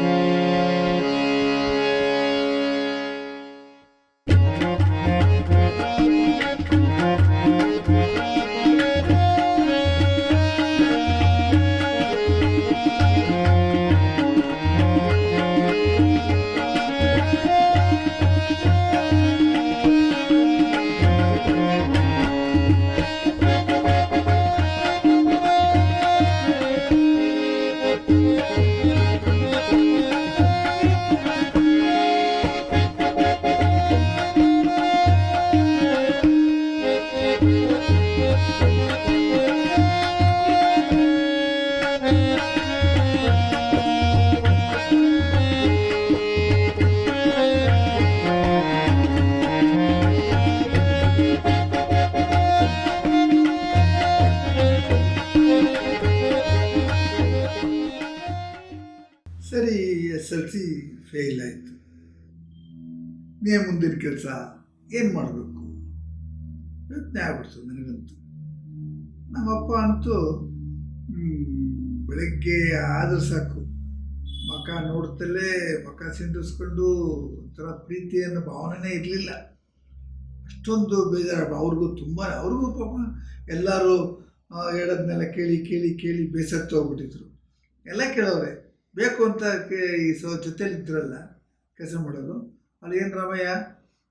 ಸರಿ S L C fail ಆಯಿತು. ನೀ ಮುಂದಿನ ಕೆಲಸ ಏನು ಮಾಡಬೇಕು? ಯೋಚನೆ ಆಗ್ಬಿಡ್ತು ನನಗಂತೂ. ನಮ್ಮಪ್ಪ ಅಂತೂ ಬೆಳಗ್ಗೆ ಆದರೂ ಸಾಕು. ಮಕ ನೋಡ್ತಲೇ, ಮಕ ಸಿಂಡಿಸ್ಕೊಂಡು ಒಂಥರ ಪ್ರೀತಿ ಅನ್ನೋ ಭಾವನೆನೇ ಇರಲಿಲ್ಲ. ಅಷ್ಟೊಂದು ಬೇಜಾರು ಅವ್ರಿಗೂ ತುಂಬ, ಅವ್ರಿಗೂ ಪಾಪ ಎಲ್ಲರೂ ಹೇಳೋದನ್ನೆಲ್ಲ ಕೇಳಿ ಕೇಳಿ ಕೇಳಿ ಬೇಸತ್ತು ಹೋಗ್ಬಿಟ್ಟಿದ್ರು. ಎಲ್ಲ ಕೇಳೋರೆ ಬೇಕು ಅಂತ ಈ ಸೊ ಜೊತೇಲಿ ಇದ್ರಲ್ಲ ಕೆಲಸ ಮಾಡೋದು. ಅಲ್ಲಿ ಏನು ರಾಮಯ್ಯ?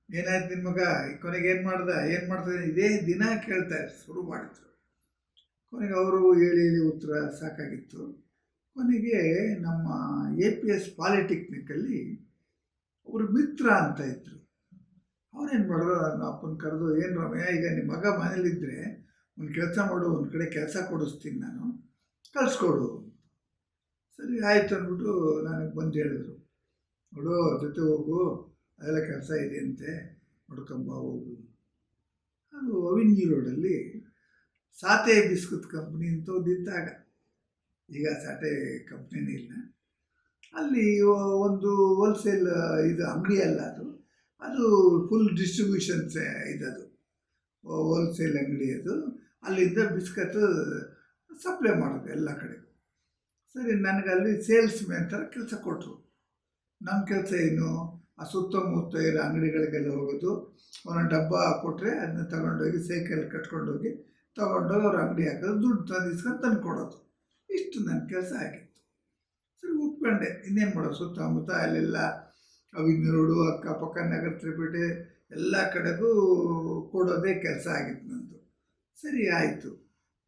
ಏನಾಯ್ತು ನಿನ್ನ ಮಗ? ಕೊನೆಗೆ ಏನು ಮಾಡ್ದೆ? ಏನು ಮಾಡ್ತದೆ ಇದೇ ದಿನ ಕೇಳ್ತಾ ಶುರು ಮಾಡಿದ್ರು. ಕೊನೆಗೆ ಅವರು ಹೇಳಿ ಹೇಳಿ ಉತ್ತರ ಸಾಕಾಗಿತ್ತು. ಕೊನೆಗೆ ನಮ್ಮ ಎ ಪಿ ಎಸ್ ಪಾಲಿಟೆಕ್ನಿಕಲ್ಲಿ ಅವರು ಮಿತ್ರ ಅಂತ ಇದ್ದರು ಅವನೇನು ಮಾಡಿದ್ರು ನನ್ನ ಅಪ್ಪನ ಕರೆದು, ಏನು ರಾಮಯ್ಯ, ಈಗ ನಿಮ್ಮ ಮಗ ಮನೇಲಿದ್ದರೆ ಒಂದು ಕೆಲಸ ಮಾಡು, ಒಂದು ಕಡೆ ಕೆಲಸ ಕೊಡಿಸ್ತೀನಿ ನಾನು. ಕಳಿಸ್ಕೊಡು. ಸರಿ, ಆಯಿತು ಅಂದ್ಬಿಟ್ಟು ನನಗೆ ಬಂದು ಹೇಳಿದ್ರು. ನೋಡು, ಜೊತೆ ಹೋಗು ಅದೆಲ್ಲ ಕೆಲಸ ಇದೆ ಅಂತೆ, ನೋಡ್ಕೊಂಬ, ಹೋಗು. ಅದು ಅವಿನ್ಯೂ ರೋಡಲ್ಲಿ ಸಾತೆ ಬಿಸ್ಕತ್ ಕಂಪ್ನಿ ಅಂತ ಒಂದಿದ್ದಾಗ ಈಗ ಸಾತೆ ಕಂಪ್ನಿನೇ ಇಲ್ಲ. ಅಲ್ಲಿ ಒಂದು ಹೋಲ್ಸೇಲ್ ಇದು ಅಂಗಡಿ ಅಲ್ಲ ಅದು. ಅದು ಫುಲ್ ಡಿಸ್ಟ್ರಿಬ್ಯೂಷನ್ಸ್ ಇದದು. ಹೋಲ್ಸೇಲ್ ಅಂಗಡಿ ಅದು. ಅಲ್ಲಿಂದ ಬಿಸ್ಕತ್ ಸಪ್ಲೈ ಮಾಡೋದು ಎಲ್ಲ ಕಡೆಗೂ ಸರಿ ನನಗೆ ಅಲ್ಲಿ ಸೇಲ್ಸ್ ಮ್ಯಾನ್ ಥರ ಕೆಲಸ ಕೊಟ್ಟರು ನಮ್ಮ ಕೆಲಸ ಏನು? ಆ ಸುತ್ತಮುತ್ತ ಇರೋ ಅಂಗಡಿಗಳಿಗೆಲ್ಲ ಹೋಗೋದು ಒಂದೊಂದು ಡಬ್ಬ ಕೊಟ್ಟರೆ ಅದನ್ನ ತಗೊಂಡೋಗಿ ಸೈಕಲ್ ಕಟ್ಕೊಂಡೋಗಿ ತೊಗೊಂಡೋಗಿ ಅವ್ರ ಅಂಗಡಿ ಹಾಕೋದು, ದುಡ್ಡು ತಂದಿಸ್ಕೊಂಡು ತಂದು ಕೊಡೋದು. ಇಷ್ಟು ನನ್ನ ಕೆಲಸ ಆಗಿತ್ತು. ಸರಿ, ಒಪ್ಕೊಂಡೆ. ಇನ್ನೇನು ಮಾಡೋದು? ಸುತ್ತಮುತ್ತ ಅಲ್ಲೆಲ್ಲ ಅವಿನ ರೋಡು, ಅಕ್ಕಪಕ್ಕ ನಗರ ತ್ರಿಪೇಟೆ ಎಲ್ಲ ಕಡೆಗೂ ಕೊಡೋದೇ ಕೆಲಸ ಆಗಿತ್ತು ನಂದು ಸರಿ, ಆಯಿತು.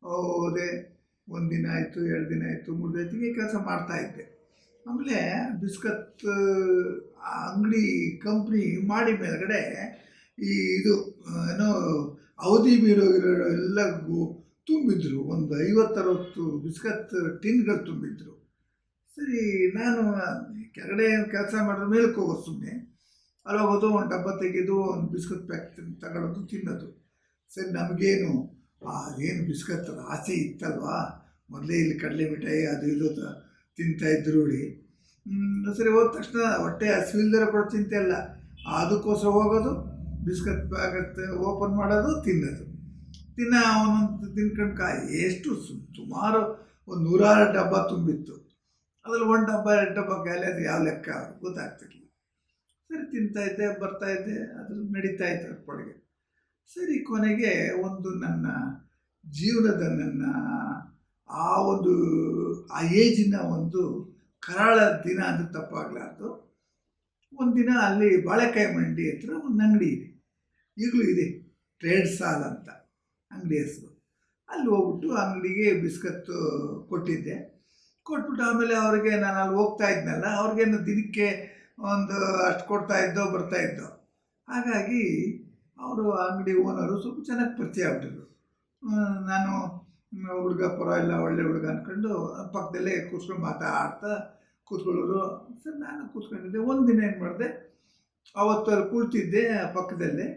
ಹೋದೆ. ಒಂದು ದಿನ ಆಯಿತು, ಎರಡು ದಿನ ಆಯಿತು, ಮೂರು ದಿನ ಆಯ್ತು ಕೆಲಸ ಮಾಡ್ತಾಯಿದ್ದೆ ಆಮೇಲೆ ಬಿಸ್ಕತ್ ಅಂಗಡಿ ಕಂಪ್ನಿ ಮಾಡಿ ಮೇಲ್ಗಡೆ ಈ ಇದು ಏನೋ ಅವಧಿ ಬೀಡೋಗಿರೋ ಎಲ್ಲ ತುಂಬಿದ್ರು. ಒಂದು ಐವತ್ತರವತ್ತು ಬಿಸ್ಕತ್ ಟಿನ್ಗಳು ತುಂಬಿದ್ರು. ಸರಿ, ನಾನು ಕೆಳಗಡೆ ಕೆಲಸ ಮಾಡಿದ ಮೇಲಕ್ಕೆ ಹೋಗೋದು ಸುಮ್ಮನೆ ಅಲ್ಲಿ ಹೋಗೋದು ಒಂದು ಡಬ್ಬ ತೆಗೆದು, ಒಂದು ಬಿಸ್ಕತ್ ಪ್ಯಾಕ್ ತಗೊಳ್ಳೋದು ತಿನ್ನೋದು. ಸರಿ, ನಮಗೇನು ಏನು ಬಿಸ್ಕತ್ ಆಸೆ ಇತ್ತಲ್ವಾ? ಮೊದಲೇ ಇಲ್ಲಿ ಕಡಲೆ ಮಿಠಾಯಿ ಅದು ಇದು ತಿಂತಾಯಿದ್ರು ನೋಡಿ. ಸರಿ, ಹೋದ ತಕ್ಷಣ ಹೊಟ್ಟೆ ಹಸಿವಿಲ್ದರ ಕೂಡ ಚಿಂತೆ ಇಲ್ಲ ಅದಕ್ಕೋಸ್ಕರ ಹೋಗೋದು, ಬಿಸ್ಕತ್ ಪ್ಯಾಕೆಟ್ ಓಪನ್ ಮಾಡೋದು, ತಿನ್ನೋದು. ತಿನ್ನ ಒಂದೊಂದು ತಿನ್ಕೊಂಡು ಕಾಯಿ, ಎಷ್ಟು ಸುಮಾರು ಒಂದು ನೂರಾರು ಡಬ್ಬ ತುಂಬಿತ್ತು. ಅದ್ರಲ್ಲಿ ಒಂದು ಡಬ್ಬ, ಎರಡು ಡಬ್ಬ ಖಾಲಿ ಅದು ಯಾವ ಲೆಕ್ಕ? ಗೊತ್ತಾಗ್ತಿರ್ಲಿಲ್ಲ. ಸರಿ ತಿಂತಾಯಿದ್ದೆ ಬರ್ತಾಯಿದ್ದೆ ಅದ್ರ ನಡೀತಾ ಇತ್ತು ಅದ್ರ ಸರಿ, ಕೊನೆಗೆ ಒಂದು ನನ್ನ ಜೀವನದ ನನ್ನ ಆ ಒಂದು, ಆ ಏಜಿನ ಒಂದು ಕರಾಳ ದಿನ ಅದು ತಪ್ಪಾಗಲಾರ್ದು. ಒಂದಿನ ಅಲ್ಲಿ ಬಾಳೆಕಾಯಿ ಮಂಡಿ ಹತ್ರ ಒಂದು ಅಂಗಡಿ ಇದೆ. ಈಗಲೂ ಇದೆ ಟ್ರೇಡ್ ಸಾಲ್ ಅಂತ, ಅಂಗಡಿ ಹೆಸರು. ಅಲ್ಲಿ ಹೋಗ್ಬಿಟ್ಟು ಅಂಗಡಿಗೆ ಬಿಸ್ಕತ್ತು ಕೊಟ್ಟಿದ್ದೆ. ಕೊಟ್ಬಿಟ್ಟು ಆಮೇಲೆ ಅವ್ರಿಗೆ ನಾನು ಅಲ್ಲಿ ಹೋಗ್ತಾ ಇದ್ನಲ್ಲ, ಅವ್ರಿಗೇನು ದಿನಕ್ಕೆ ಒಂದು ಅಷ್ಟು ಕೊಡ್ತಾ ಇದ್ದೋ ಬರ್ತಾ ಇದ್ದೋ. ಹಾಗಾಗಿ ಅವರು ಅಂಗಡಿ ಓನರು, ಸ್ವಲ್ಪ ಚೆನ್ನಾಗಿ ಪರಿಚಯ ಆಗ್ಬಿಟ್ಟಿದ್ರು. ನಾನು ಹುಡುಗ ಪರವಾಗಿಲ್ಲ ಒಳ್ಳೆ ಹುಡುಗ ಅಂದ್ಕೊಂಡು ಪಕ್ಕದಲ್ಲೇ ಕೂತ್ಕೊಂಡು ಮಾತಾಡ್ತಾ ಕೂತ್ಕೊಳ್ಳೋರು ಸರ್, ನಾನು ಕೂತ್ಕೊಂಡಿದ್ದೆ. ಒಂದು ದಿನ ಏನು ಮಾಡಿದೆ ಅವತ್ತು ಅಲ್ಲಿ ಕೂಳ್ತಿದ್ದೆ ಪಕ್ಕದಲ್ಲೇ.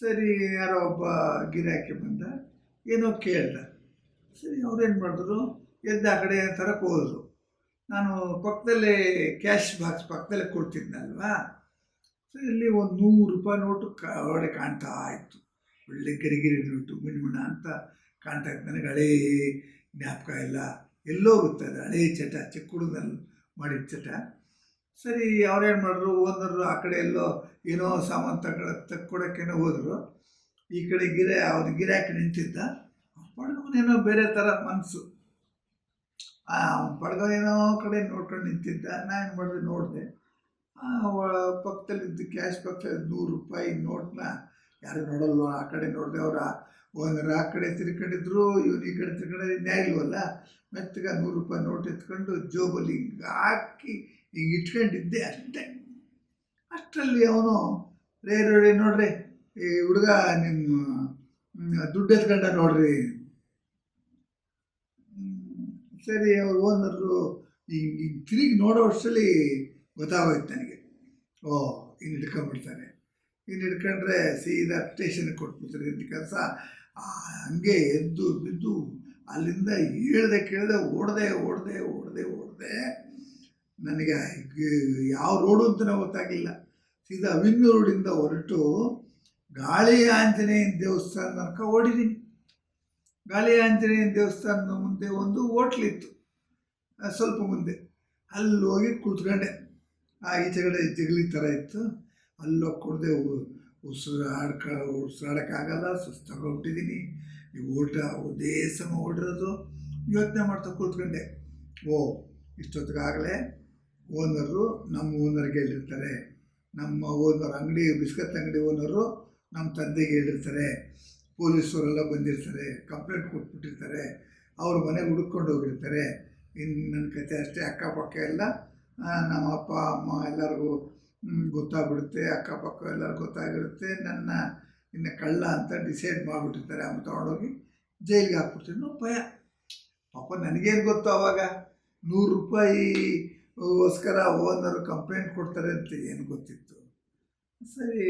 ಸರಿ, ಯಾರೋ ಒಬ್ಬ ಗಿರಾಕಿ ಬಂದ, ಏನೋ ಕೇಳ್ದ. ಸರಿ ಅವ್ರೇನು ಮಾಡಿದ್ರು, ಎದ್ದ ಆ ಕಡೆ ತರಕ್ಕೆ ಹೋದರು. ನಾನು ಪಕ್ಕದಲ್ಲೇ ಕ್ಯಾಶ್ ಬಾಕ್ಸ್ ಪಕ್ಕದಲ್ಲೇ ಕೊಡ್ತಿದ್ನಲ್ವಾ ಇಲ್ಲಿ ಒಂದು ನೂರು ರೂಪಾಯಿ ನೋಟು ಒಳಗಡೆ ಕಾಣ್ತಾ ಇತ್ತು. ಒಳ್ಳೆ ಗಿರಿಗಿರಿ ನೋಟು ಮಿಣ್ಮಿಣ ಅಂತ ಕಾಣ್ತಾ ಇತ್ತು. ನನಗೆ ಹಳೇ ಜ್ಞಾಪಕ ಇಲ್ಲ ಎಲ್ಲೋ ಅದು ಹಳೇ ಚಟ ಚಿಕ್ಕ ಮಾಡಿದ ಚಟ. ಸರಿ, ಅವ್ರೇನು ಮಾಡಿದ್ರು? ಓನರು ಆ ಕಡೆ ಎಲ್ಲೋ ಏನೋ ಸಾಮಾನು ತಗೊಳ ತಕ್ಕೊಡೋಕ್ಕೇನೋ ಹೋದರು. ಈ ಕಡೆ ಗಿರೆ ಅವ್ನು ಗಿರಾಕಿ ನಿಂತಿದ್ದ. ಪಡ್ಗವನೇನೋ ಬೇರೆ ಥರ ಮನಸ್ಸು ಅವ್ನು ಪಡ್ಗವನೇನೋ ಕಡೆ ನೋಡ್ಕೊಂಡು ನಿಂತಿದ್ದ. ನಾನು ಮಾಡಿದೆ? ನೋಡಿದೆ. ಪಕ್ಕದಲ್ಲಿದ್ದು ಕ್ಯಾಶ್ ಪಕ್ಕದಲ್ಲಿ ನೂರು ರೂಪಾಯಿ ನೋಟ್ನ ಯಾರು ನೋಡಲ್ವ ಆ ಕಡೆ ನೋಡಿದೆ ಅವರ ಓನರ್ ಆ ಕಡೆ ತಿರ್ಕೊಂಡಿದ್ರು, ಇವನು ಈ ಕಡೆ ತಿರ್ಕೊಂಡ್ರೆ ನ್ಯಾಯ ಇಲ್ವಲ್ಲ? ಮೆತ್ತಗ ನೂರು ರೂಪಾಯಿ ನೋಟ್ ಎತ್ಕೊಂಡು ಜೋಬಲ್ಲಿ ಹಿಂಗೆ ಹಾಕಿ ಹಿಂಗೆ ಇಟ್ಕೊಂಡಿದ್ದೆ ಅಷ್ಟೇ. ಅಷ್ಟರಲ್ಲಿ ಅವನು, ರೇ ರೇ ನೋಡ್ರಿ, ಈ ಹುಡುಗ ನಿಮ್ಮ ದುಡ್ಡು ಎತ್ಕೊಂಡ ನೋಡ್ರಿ. ಸರಿ, ಅವ್ರು ಓನರು ಹಿಂಗೆ ಹಿಂಗೆ ತಿರುಗಿ ನೋಡೋ ಅಷ್ಟರಲ್ಲಿ ಗೊತ್ತಾಗೋಯ್ತು ನನಗೆ. ಓ, ಇನ್ನು ಹಿಡ್ಕೊಂಡ್ಬಿಡ್ತಾರೆ ಇನ್ನು ಹಿಡ್ಕೊಂಡ್ರೆ ಸೀದಾ ಸ್ಟೇಷನ್ಗೆ ಕೊಟ್ಬಿಡ್ತಾರೆ ಅಂತ ಕೆಲಸ. ಹಂಗೆ ಎದ್ದು ಬಿದ್ದು ಅಲ್ಲಿಂದ ಹೇಳ್ದೆ ಕೇಳ್ದೆ ಓಡದೆ ಓಡದೆ ಓಡದೆ ಓಡದೆ ನನಗೆ ಯಾವ ರೋಡು ಅಂತಲೇ ಗೊತ್ತಾಗಿಲ್ಲ ಸೀದಾ ಅವಿನ್ಯೂ ರೋಡಿಂದ ಹೊರಟು ಗಾಳಿ ಆಂಜನೇಯನ ದೇವಸ್ಥಾನ ತನಕ ಓಡಿದ್ದೀನಿ. ಗಾಳಿ ಆಂಜನೇಯನ ದೇವಸ್ಥಾನದ ಮುಂದೆ ಒಂದು ಹೋಟ್ಲಿತ್ತು. ಸ್ವಲ್ಪ ಮುಂದೆ. ಅಲ್ಲಿ ಹೋಗಿ ಕುಳಿತುಕೊಂಡೆ. ಆ ಈಚೆಗಡೆ ಜಗಲಿ ಥರ ಇತ್ತು. ಕುಡ್ದೆ ಉಸಿರು ಆಡ್ಕ ಉಸಿರಾಡೋಕ್ಕಾಗಲ್ಲ ಸುಸ್ತಾಗೋಗ್ಬಿಟ್ಟಿದ್ದೀನಿ ಈ ಊಟ ಒಂದೇ ಸಮ ಓಡಿರೋದು. ಯೋಚನೆ ಮಾಡ್ತಾ ಕೂತ್ಕೊಂಡೆ. ಓ ಇಷ್ಟೊತ್ತಿಗಾಗಲೇ ಓನರು ನಮ್ಮ ಓನರ್ಗೆ ಹೇಳಿರ್ತಾರೆ. ನಮ್ಮ ಓನರ್ ಅಂಗಡಿ ಬಿಸ್ಕತ್ ಅಂಗಡಿ ಓನರು ನಮ್ಮ ತಂದೆಗೆ ಹೇಳಿರ್ತಾರೆ. ಪೊಲೀಸವರೆಲ್ಲ ಬಂದಿರ್ತಾರೆ. ಕಂಪ್ಲೇಂಟ್ ಕೊಟ್ಬಿಟ್ಟಿರ್ತಾರೆ. ಅವ್ರ ಮನೆಗೆ ಹುಡುಕೊಂಡು ಹೋಗಿರ್ತಾರೆ. ಇನ್ನು ನನ್ನ ಕತೆ ಅಷ್ಟೇ. ಅಕ್ಕಪಕ್ಕ ಎಲ್ಲ ಆ, ನಮ್ಮ ಅಪ್ಪ ಅಮ್ಮ ಎಲ್ಲರಿಗೂ ಗೊತ್ತಾಗ್ಬಿಡುತ್ತೆ, ಅಕ್ಕಪಕ್ಕ ಎಲ್ಲರಿಗೂ ಗೊತ್ತಾಗಿರುತ್ತೆ. ನನ್ನ ಇನ್ನು ಕಳ್ಳ ಅಂತ ಡಿಸೈಡ್ ಮಾಡಿಬಿಟ್ಟಿರ್ತಾರೆ. ಅವ್ನು ತೊಗೊಂಡೋಗಿ ಜೈಲಿಗೆ ಹಾಕ್ಬಿಡ್ತೀನಿ. ನಾವು ಭಯ. ಪಾಪ ನನಗೇನು ಗೊತ್ತು ಅವಾಗ? ನೂರು ರೂಪಾಯಿ ಗೋಸ್ಕರ ಓನರ್ ಕಂಪ್ಲೇಂಟ್ ಕೊಡ್ತಾರೆ ಅಂತ ಏನು ಗೊತ್ತಿತ್ತು? ಸರಿ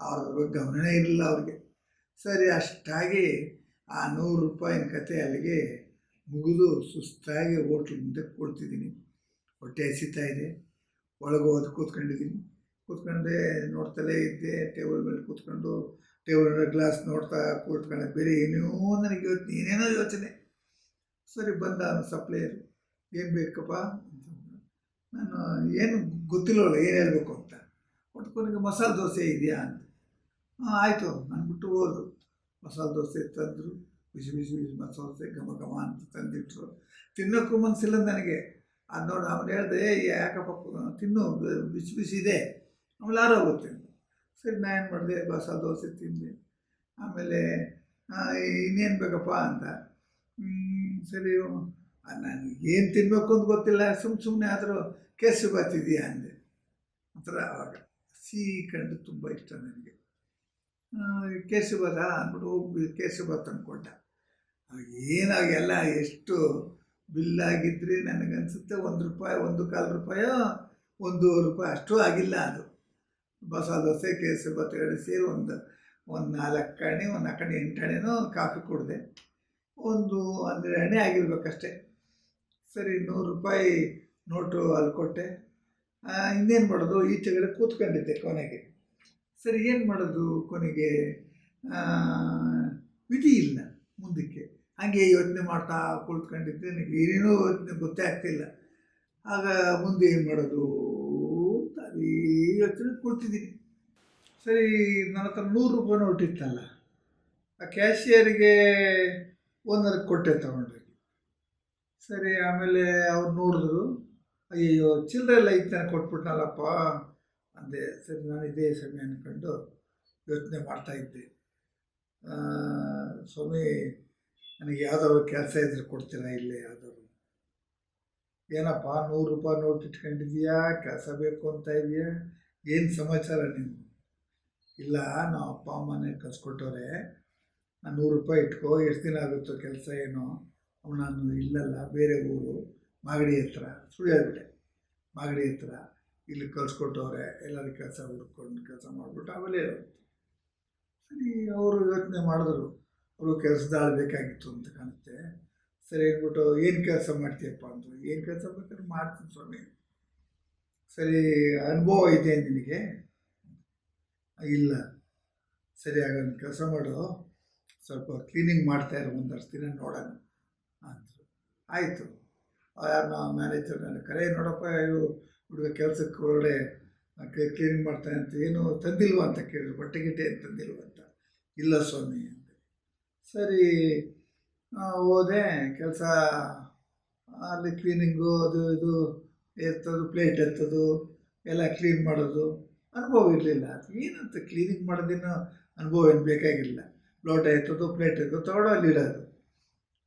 ಅವ್ರ ಬಗ್ಗೆ ಗಮನನೇ ಇರಲಿಲ್ಲ ಅವ್ರಿಗೆ. ಸರಿ, ಅಷ್ಟಾಗಿ ಆ ನೂರು ರೂಪಾಯಿನ ಕತೆ ಅಲ್ಲಿಗೆ ಮುಗಿದು ಸುಸ್ತಾಗಿ ಹೋಟ್ಲ್ ಮುಂದೆ ಕೊಡ್ತಿದ್ದೀನಿ ಹೊಟ್ಟೆ ಹಸಿತಾ ಇದೆ. ಒಳಗೆ ಹೋದ್ ಕೂತ್ಕೊಂಡಿದ್ದೀನಿ. ಕೂತ್ಕೊಂಡೆ ನೋಡ್ತಲೇ ಇದ್ದೆ, ಟೇಬಲ್ ಮೇಲೆ ಕೂತ್ಕೊಂಡು, ಟೇಬಲ್ ಮೇಲೆ ಗ್ಲಾಸ್ ನೋಡ್ತಾ ಕೂತ್ಕೊಂಡೆ. ಬೇರೆ ಏನೋ ನನಗೆ ಯೋಚನೆ ಏನೇನೋ ಯೋಚನೆ. ಸರಿ, ಬಂದ ಸಪ್ಲೈಯರ್. ಏನು ಬೇಕಪ್ಪ. ನಾನು ಏನು ಗೊತ್ತಿಲ್ಲವಲ್ಲ, ಏನು ಹೇಳಬೇಕು ಅಂತ. ಒಟ್ಟು ಕೊನೆಗೆ ಮಸಾಲೆ ದೋಸೆ ಇದೆಯಾ? ಅಂತ. ಹಾಂ, ಆಯಿತು. ಅಂದ್ಬಿಟ್ಟು ಹೋದರು. ಮಸಾಲೆ ದೋಸೆ ತಂದರು. ಬಿಸಿ ಬಿಸಿ ಬಿಸಿ ಮಸಾಲೆ ದೋಸೆ ಘಮ ಘಮ ಅಂತ ತಂದಿಟ್ರು. ತಿನ್ನೋಕ್ಕೂ ಮನಸ್ಸಿಲ್ಲ ನನಗೆ. ಅದು ನೋಡಿ, ಅವ್ನು ಹೇಳಿದೆ ಯಾಕಪ್ಪ, ತಿನ್ನು, ಬಿಸಿ ಬಿಸಿ ಇದೆ. ಆಮೇಲೆ ಆರೋಗುತ್ತೆ ಸರಿ ನಾನು ಏನು ಮಾಡಿದೆ, ಬಸ, ದೋಸೆ ತಿಂದೆ. ಆಮೇಲೆ ಇನ್ನೇನು ಬೇಕಪ್ಪ? ಅಂತ. ಸರಿ ನಾನು ಏನು ತಿನ್ನಬೇಕು ಅಂತ ಗೊತ್ತಿಲ್ಲ ಸುಮ್ಮ ಸುಮ್ಮನೆ ಆದರೂ ಕೇಸರಿ ಬಾತ್ ಇದೆಯಾ ಅಂದೆ. ಒಂಥರ ಅವಾಗ ಸಿಹಿ ಕಂಡು ತುಂಬ ಇಷ್ಟ ನನಗೆ. ಕೇಸರಿ ಬಾತ ಅಂದ್ಬಿಟ್ಟು ಹೋಗಿ ಕೇಸರಿ ಬಾತ್ ಅಂದ್ಕೊಂಡ ಏನಾಗೆಲ್ಲ ಎಷ್ಟು ಬಿಲ್ ಆಗಿದ್ರೆ ನನಗನ್ಸುತ್ತೆ ಒಂದು ರೂಪಾಯಿ, ಒಂದು ಕಾಲು ರೂಪಾಯೋ, ಒಂದು ರೂಪಾಯಿ ಅಷ್ಟು ಆಗಿಲ್ಲ ಅದು. ಬಸ ದೋಸೆ, ಕೇಸರಿ ಬಾತ್ ಎರಡು ಸೇರಿ ಒಂದು ಒಂದು ನಾಲ್ಕು ಕಣೆ ಒಂದು ಕಣೆ ಎಂಟು ಹಣೆನೋ ಕಾಫಿ ಕುಡಿದೆ. ಒಂದು ಹನ್ನೆರಡು ಹಣೆ ಆಗಿರ್ಬೇಕಷ್ಟೆ. ಸರಿ, ನೂರು ರೂಪಾಯಿ ನೋಟು ಅಲ್ಲಿ ಕೊಟ್ಟೆ. ಇನ್ನೇನು ಮಾಡೋದು? ಈಚೆಗಡೆ ಕೂತ್ಕೊಂಡಿದ್ದೆ ಕೊನೆಗೆ. ಸರಿ, ಏನು ಮಾಡೋದು ಕೊನೆಗೆ? ವಿಧಿ ಇಲ್ಲ ಮುಂದಕ್ಕೆ. ಹಾಗೆ ಯೋಚನೆ ಮಾಡ್ತಾ ಕುಳಿತ್ಕೊಂಡಿದ್ದೆ ನನಗೆ ಏನೇನೋ ಯೋಚನೆ ಗೊತ್ತೇ ಆಗ್ತಿಲ್ಲ. ಆಗ ಮುಂದೆ ಏನು ಮಾಡೋದು? ಅಂತ ಅದೇ ಯೋಚನೆ ಕುಳಿತಿದ್ದೀನಿ. ಸರಿ, ನನ್ನ ಹತ್ರ ನೂರು ರೂಪಾಯಿ ನೋಟ್ ಇತ್ತಲ್ಲ, ಆ ಕ್ಯಾಶಿಯರಿಗೆ ಒಂದರಕ್ಕೆ ಕೊಟ್ಟೆ ತಗೊಂಡೋಗಿ ಸರಿ, ಆಮೇಲೆ ಅವ್ರು ನೋಡಿದ್ರು ಅಯ್ಯೋ ಚಿಲ್ಲರೆ ಎಲ್ಲ ಇತ್ತಾನೆ ಕೊಟ್ಬಿಟ್ನಲ್ಲಪ್ಪ ಅಂದೆ. ಸರಿ, ನಾನು ಇದೇ ಸಮಯ ಅಂದ್ಕೊಂಡು ಯೋಚನೆ ಮಾಡ್ತಾಯಿದ್ದೆ ಸ್ವಾಮಿ ನನಗೆ ಯಾವ್ದಾದ್ರು ಕೆಲಸ ಇದ್ರೆ ಕೊಡ್ತೀರಾ ಇಲ್ಲಿ ಯಾವ್ದಾದ್ರು? ಏನಪ್ಪ, ನೂರು ರೂಪಾಯಿ ನೋಟ್ ಇಟ್ಕೊಂಡಿದ್ಯಾ ಕೆಲಸ ಬೇಕು ಅಂತ ಇದೆಯಾ ಏನು ಸಮಾಚಾರ ನೀವು ಇಲ್ಲ, ನಾವು ಅಪ್ಪ ಅಮ್ಮನೇ ಕಳ್ಸ್ಕೊಟ್ಟವ್ರೆ. ನಾನು ನೂರು ರೂಪಾಯಿ ಇಟ್ಕೋ, ಎಷ್ಟು ದಿನ ಆಗುತ್ತೋ ಕೆಲಸ ಏನೋ, ಅವ್ನು ನಾನು ಇಲ್ಲಲ್ಲ, ಬೇರೆ ಊರು, ಮಾಗಡಿ ಹತ್ರ ಸುಳ್ಳು ಹೇಳ್ಬಿಟ್ಟೆ ಮಾಗಡಿ ಹತ್ರ, ಇಲ್ಲಿ ಕಳ್ಸ್ಕೊಟ್ಟವ್ರೆ, ಎಲ್ಲರೂ ಕೆಲಸ ಹುಡ್ಕೊಂಡು ಕೆಲಸ ಮಾಡಿಬಿಟ್ಟು ಆಮೇಲೆ ಸರಿ, ಅವರು ಯೋಚನೆ ಮಾಡಿದ್ರು. ಅವರು ಕೆಲಸದಾಳು ಬೇಕಾಗಿತ್ತು ಅಂತ ಕಾಣುತ್ತೆ. ಸರಿ ಹೇಳ್ಬಿಟ್ಟು, ಏನು ಕೆಲಸ ಮಾಡ್ತೀಯಪ್ಪ ಅಂದರು ಏನು ಕೆಲಸ ಬೇಕಾದ್ರೆ ಮಾಡ್ತೀನಿ ಸ್ವಾಮಿ. ಸರಿ, ಅನುಭವ ಇದೆ ನಿನಗೆ? ಇಲ್ಲ. ಸರಿ, ಹಾಗಾದ್ರೆ ಕೆಲಸ ಮಾಡು. ಸ್ವಲ್ಪ ಕ್ಲೀನಿಂಗ್ ಮಾಡ್ತಾ ಇರೋ ಒಂದಷ್ಟು ದಿನ ನೋಡೋಣ ಅಂದರು ಆಯಿತು. ಯಾರನ್ನ ಮ್ಯಾನೇಜರ್ ನನ್ನ ಕರೆ, ನೋಡಪ್ಪ ಇವು ಹುಡುಗ ಕೆಲಸಕ್ಕೆ ಒಳ್ಳೆ ಕ್ಲೀನಿಂಗ್ ಮಾಡ್ತಾನೆ ಅಂತ, ಏನು ತಂದಿಲ್ವಾ ಅಂತ ಕೇಳಿದ್ರು, ಬಟ್ಟೆ ಗಿಟ್ಟೆ ಏನು ತಂದಿಲ್ವಾ ಅಂತ. ಇಲ್ಲ ಸ್ವಾಮಿ. ಅಂತ ಸರಿ ಹೋದೆ. ಕೆಲಸ, ಅಲ್ಲಿ ಕ್ಲೀನಿಂಗು ಅದು ಇದು ಎತ್ತೋದು ಪ್ಲೇಟ್ ಎತ್ತೋದು, ಎಲ್ಲ ಕ್ಲೀನ್ ಮಾಡೋದು. ಅನುಭವ ಇರಲಿಲ್ಲ. ಏನಂತ ಕ್ಲೀನಿಂಗ್ ಮಾಡೋದೇನು ಅನುಭವ ಏನು ಬೇಕಾಗಿಲ್ಲ. ಲೋಟ ಎತ್ತೋದು ಪ್ಲೇಟ್ ಎತ್ತೋದು, ತಗೊಂಡು ಅಲ್ಲಿ ಇಡೋದು.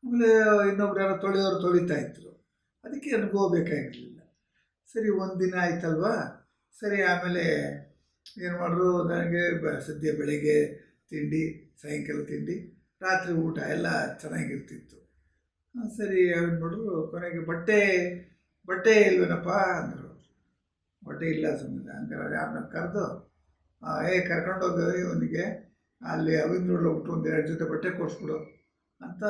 ಆಮೇಲೆ ಇನ್ನೊಬ್ರು ಯಾರೋ ತೊಳೆಯೋರು ತೊಳಿತಾ ಇದ್ರು. ಅದಕ್ಕೆ ಅನುಭವ ಬೇಕಾಗಿರಲಿಲ್ಲ. ಸರಿ, ಒಂದು ದಿನ ಆಯ್ತಲ್ವಾ? ಸರಿ, ಆಮೇಲೆ ಏನು ಮಾಡಿದ್ರು ನನಗೆ ಸದ್ಯ ಬೆಳಗ್ಗೆ ತಿಂಡಿ, ಸಾಯಂಕಾಲ ತಿಂಡಿ. ರಾತ್ರಿ ಊಟ ಎಲ್ಲ ಚೆನ್ನಾಗಿರ್ತಿತ್ತು. ಸರಿ, ಅವ್ರು ನೋಡಿದ್ರು, ಕೊನೆಗೆ ಬಟ್ಟೆ ಬಟ್ಟೆ ಇಲ್ವೇನಪ್ಪ ಅಂದರು. ಬಟ್ಟೆ ಇಲ್ಲ ಸುಮ್ಮನೆ ಹಂಗಾರೆ ಯಾರನ್ನ ಕರೆದು ಏ ಕರ್ಕೊಂಡೋಗಿ ಇವನಿಗೆ. ಅಲ್ಲಿ ಅವಿಂದ ಹೋಗ್ಬಿಟ್ಟು ಒಂದು ಎರಡು ಜೊತೆ ಬಟ್ಟೆ ಕೊಡಿಸ್ಬಿಡು ಅಂತ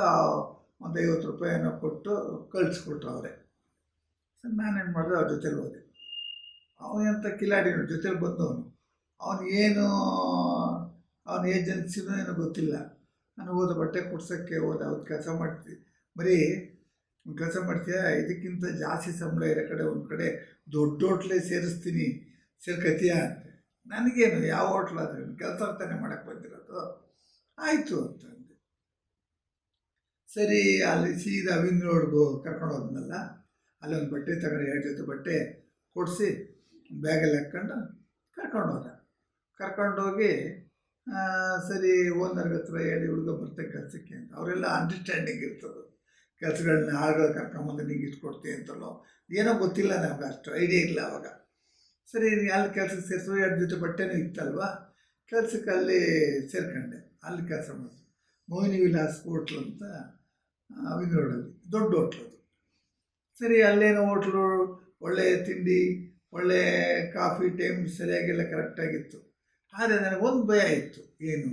ಒಂದು ಐವತ್ತು ರೂಪಾಯಿನೋ ಕೊಟ್ಟು ಕಳಿಸ್ಕೊಟ್ರು ಅವರೇ. ಸರ್, ನಾನೇನು ಮಾಡಿದೆ, ಅವ್ರ ಜೊತೆಲಿ ಹೋದೆ. ಅವನಂತ ಕಿಲಾಡಿ ಜೊತೆಲಿ ಬಂದವನು. ಅವನು ಏನು, ಅವನ ಏಜೆನ್ಸಿನೂ ಏನೋ ಗೊತ್ತಿಲ್ಲ. ನಾನು ಹೋದ ಬಟ್ಟೆ ಕೊಡ್ಸೋಕ್ಕೆ ಹೋದ ಅವ್ರು ಕೆಲಸ ಮಾಡ್ತೀವಿ ಬರೀ ಕೆಲಸ ಮಾಡ್ತೀಯಾ? ಇದಕ್ಕಿಂತ ಜಾಸ್ತಿ ಸಂಬಳ ಇರೋ ಕಡೆ ಒಂದು ಕಡೆ ದೊಡ್ಡ ಹೋಟ್ಲೇ ಸೇರಿಸ್ತೀನಿ, ಸೇರ್ಕತೀಯ ನನಗೇನು ಯಾವ ಹೋಟ್ಲಾದ್ರೆ ಕೆಲಸ ತಾನೇ ಮಾಡೋಕ್ಕೆ ಬಂದಿರೋದು. ಆಯಿತು ಅಂತಂದೆ ಸರಿ, ಅಲ್ಲಿ ಸೀದಾ ಅವಿಂದ್ ರೋಡ್ಗೂ ಕರ್ಕೊಂಡು ಹೋದ್ನಲ್ಲ ಒಂದು ಬಟ್ಟೆ ತಗೊಂಡು ಎರಡು ಜೊತೆ ಬಟ್ಟೆ ಕೊಡಿಸಿ, ಬ್ಯಾಗಲ್ಲಿ ಹಾಕ್ಕೊಂಡು ಕರ್ಕೊಂಡು ಹೋದ. ಕರ್ಕೊಂಡೋಗಿ ಸರಿ, ಓನರ್ಗೆ ಹತ್ರ ಹೇಳಿ ಹುಡುಗ ಬರ್ತೆ ಕೆಲಸಕ್ಕೆ ಅಂತ. ಅವರೆಲ್ಲ ಅಂಡರ್ಸ್ಟ್ಯಾಂಡಿಂಗ್ ಇರ್ತದೆ. ಕೆಲಸಗಳನ್ನ ಆಳುಗಳು ಕರ್ಕೊಂಬಂದು ನಿಂಗೆ ಇಷ್ಟು ಕೊಡ್ತೀನಿ ಅಂತಲೋ ಏನೋ ಗೊತ್ತಿಲ್ಲ ನಮ್ಗೆ ಅಷ್ಟು ಐಡಿಯಾ ಇಲ್ಲ ಅವಾಗ. ಸರಿ ಅಲ್ಲಿ ಕೆಲಸಕ್ಕೆ ಸೇರಿಸೋ, ಎರಡು ಜೊತೆ ಬಟ್ಟೆನೂ ಇತ್ತಲ್ವಾ? ಕೆಲಸಕ್ಕೆ ಅಲ್ಲಿ ಸೇರ್ಕೊಂಡೆ. ಅಲ್ಲಿ ಕೆಲಸ ಮಾಡಿದೆ. ಮೋಹಿನಿ ವಿಲಾಸ್ ಹೋಟ್ಲು ಅಂತ ರೋಡಲ್ಲಿ ದೊಡ್ಡ ಹೋಟ್ಲು ಅದು. ಸರಿ, ಅಲ್ಲೇನೋ ಹೋಟ್ಲು ಒಳ್ಳೆಯ ತಿಂಡಿ, ಒಳ್ಳೆ ಕಾಫಿ, ಟೈಮ್ ಸರಿಯಾಗಿಲ್ಲ ಕರೆಕ್ಟಾಗಿತ್ತು ಆದರೆ ನನಗೊಂದು ಭಯ ಇತ್ತು. ಏನು?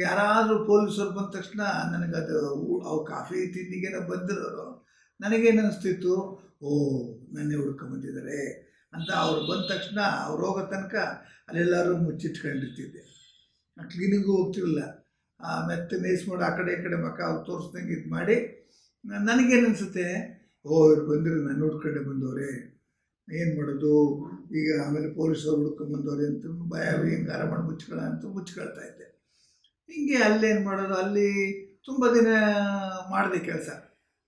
ಯಾರಾದರೂ ಪೊಲೀಸರು ಬಂದ ತಕ್ಷಣ ನನಗದು ಅವು ಕಾಫಿ ತಿಂಡಿಗೆಲ್ಲ ಬಂದಿರೋರು. ನನಗೇನು ಅನಿಸ್ತಿತ್ತು ಓ, ನನ್ನೇ ಹುಡ್ಕೊಂಬಂದಿದ್ದಾರೆ ಅಂತ ಅವ್ರು ಬಂದ ತಕ್ಷಣ ಅವ್ರು ಹೋಗೋ ತನಕ ಅಲ್ಲೆಲ್ಲರೂ ಮುಚ್ಚಿಟ್ಕೊಂಡಿರ್ತಿದ್ದೆ. ಕ್ಲೀನಿಂಗು ಹೋಗ್ತಿರಲಿಲ್ಲ. ಮೆತ್ತ ಮಾಡಿ ಆ ಕಡೆ ಈ ಕಡೆ ಮಕ್ಕ ಅವ್ರು ತೋರಿಸ್ದಂಗೆ ಇದು ಮಾಡಿ ನನಗೇನು ಅನಿಸುತ್ತೆ ಓ, ಇವ್ರು ಬಂದಿರು ನನ್ನ ಹುಡ್ಕೊಂಡೆ ಬಂದವ್ರೆ. ಏನು ಮಾಡೋದು? ಈಗ ಆಮೇಲೆ ಪೊಲೀಸರು ಹುಡ್ಕೊಂಬಂದವ್ರು ಅಂತ ಭಯ, ಹಿಂಗಾರ ಮಾಡಿ ಮುಚ್ಕೊಳ್ಳ ಅಂತ ಮುಚ್ಕೊಳ್ತಾ ಇದ್ದೆ. ಹಿಂಗೆ ಅಲ್ಲೇನು ಮಾಡೋದು? ಅಲ್ಲಿ ತುಂಬ ದಿನ ಮಾಡಿದೆ ಕೆಲಸ.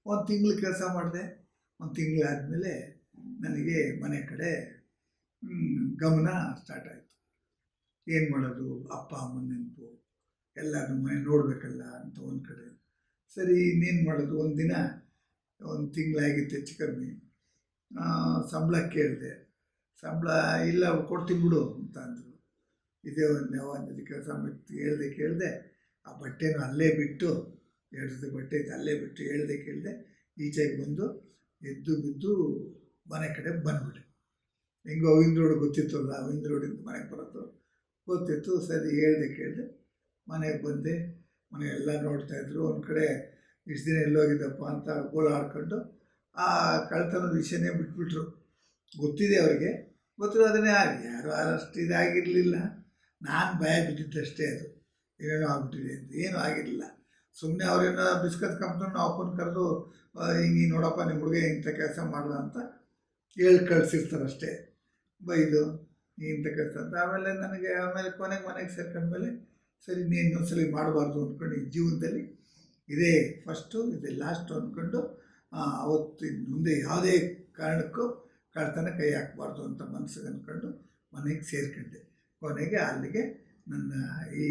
ಒಂದು ತಿಂಗಳು ಕೆಲಸ ಮಾಡಿದೆ. ಒಂದು ತಿಂಗಳಾದಮೇಲೆ ನನಗೆ ಮನೆ ಕಡೆ ಗಮನ ಸ್ಟಾರ್ಟ್ ಆಯಿತು. ಏನು ಮಾಡೋದು? ಅಪ್ಪ ಅಮ್ಮನ ನೆನಪು. ಎಲ್ಲರೂ ಮನೆ ನೋಡಬೇಕಲ್ಲ ಅಂತ ಒಂದು ಕಡೆ. ಸರಿ, ಇನ್ನೇನು ಮಾಡೋದು? ಒಂದು ದಿನ, ಒಂದು ತಿಂಗಳಾಗಿತ್ತು ಹೆಚ್ಚು ಕಮ್ಮಿ. ಸಂಬಳ ಕೇಳಿದೆ. ಸಂಬಳ ಇಲ್ಲ, ಕೊಡ್ತೀನಿ ಬಿಡು ಅಂತ ಅಂದರು. ಇದೇ ಒಂದು ಒಂದು ಕೆಲಸ ಹೇಳಿದೆ ಕೇಳಿದೆ, ಆ ಬಟ್ಟೆನೂ ಅಲ್ಲೇ ಬಿಟ್ಟು, ಎರಡು ಬಟ್ಟೆ ಇತ್ತು, ಅಲ್ಲೇ ಬಿಟ್ಟು ಹೇಳ್ದೆ ಕೇಳಿದೆ, ಈಚೆಗೆ ಬಂದು ಎದ್ದು ಬಿದ್ದು ಮನೆ ಕಡೆ ಬಂದ್ಬಿಟ್ಟೆ. ಹೆಂಗೋ ಅವಿಂದ್ರ ರೋಡ್ ಗೊತ್ತಿತ್ತಲ್ಲ ಅವಿಂದ್ರ ರೋಡಿಂದ ಮನೆಗೆ ಬರೋದು. ಗೊತ್ತಿತ್ತು, ಸರಿ ಹೇಳಿದೆ ಕೇಳಿದೆ, ಮನೆಗೆ ಬಂದೆ ಮನೆ ಎಲ್ಲ ನೋಡ್ತಾಯಿದ್ರು ಒಂದು ಕಡೆ ಇಷ್ಟು ದಿನ ಎಲ್ಲೋಗಿದ್ದಪ್ಪ ಅಂತ ಗೋಳಾಡ್ಕೊಂಡು ಆ ಕಳ್ತನದ ವಿಷಯನೇ ಬಿಟ್ಬಿಟ್ರು. ಗೊತ್ತಿದೆ ಅವರಿಗೆ. ಗೊತ್ತಿರೋ ಅದನ್ನೇ ಆಗಿ, ಯಾರು ಅಷ್ಟು ಇದಾಗಿರಲಿಲ್ಲ. ನಾನು ಭಯ ಬಿದ್ದಿದ್ದಷ್ಟೇ ಅದು. ಏನೇನೋ ಆಗ್ಬಿಟ್ಟಿದೆ ಅಂತ. ಏನೂ ಆಗಿರಲಿಲ್ಲ. ಸುಮ್ಮನೆ ಅವ್ರೇನೋ ಬಿಸ್ಕತ್ ಕಂಪ್ನಿ ನಾವು ಅಪ್ಪನ ಕರೆದು ಹಿಂಗೆ ನೋಡಪ್ಪ ನಿಮ್ಮ ಹುಡುಗ ಇಂಥ ಕೆಲಸ ಮಾಡ್ದ ಅಂತ ಹೇಳಿ ಕಳಿಸಿರ್ತಾರಷ್ಟೇ. ಬೈದು ಇಂಥ ಕೆಲಸ ಅಂತ. ಆಮೇಲೆ ನನಗೆ, ಆಮೇಲೆ ಕೊನೆಗೆ ಮನೆಗೆ ಸೇರ್ಕೊಂಡ್ಮೇಲೆ ಸರಿ, ನೀನು ಇನ್ನೊಂದ್ಸಲಿ ಮಾಡಬಾರ್ದು ಅಂದ್ಕೊಂಡು, ಜೀವನದಲ್ಲಿ ಇದೇ ಫಸ್ಟು ಇದೇ ಲಾಸ್ಟು ಅಂದ್ಕೊಂಡು ಅವತ್ತು ಮುಂದೆ ಯಾವುದೇ ಕಾರಣಕ್ಕೂ ಕಳ್ತನ ಕೈ ಹಾಕಬಾರ್ದು ಅಂತ ಮನಸ್ಸಿಗೆ ಅಂದ್ಕೊಂಡು ಮನೆಗೆ ಸೇರ್ಕೊಂಡೆ. ಕೊನೆಗೆ ಅಲ್ಲಿಗೆ ನನ್ನ ಈ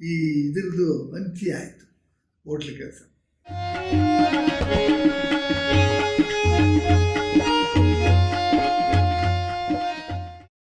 ಈ ಇದ್ರದ್ದು ಅಂತ್ಯ ಆಯಿತು, ಹೋಟ್ಲ್ ಕೆಲಸ.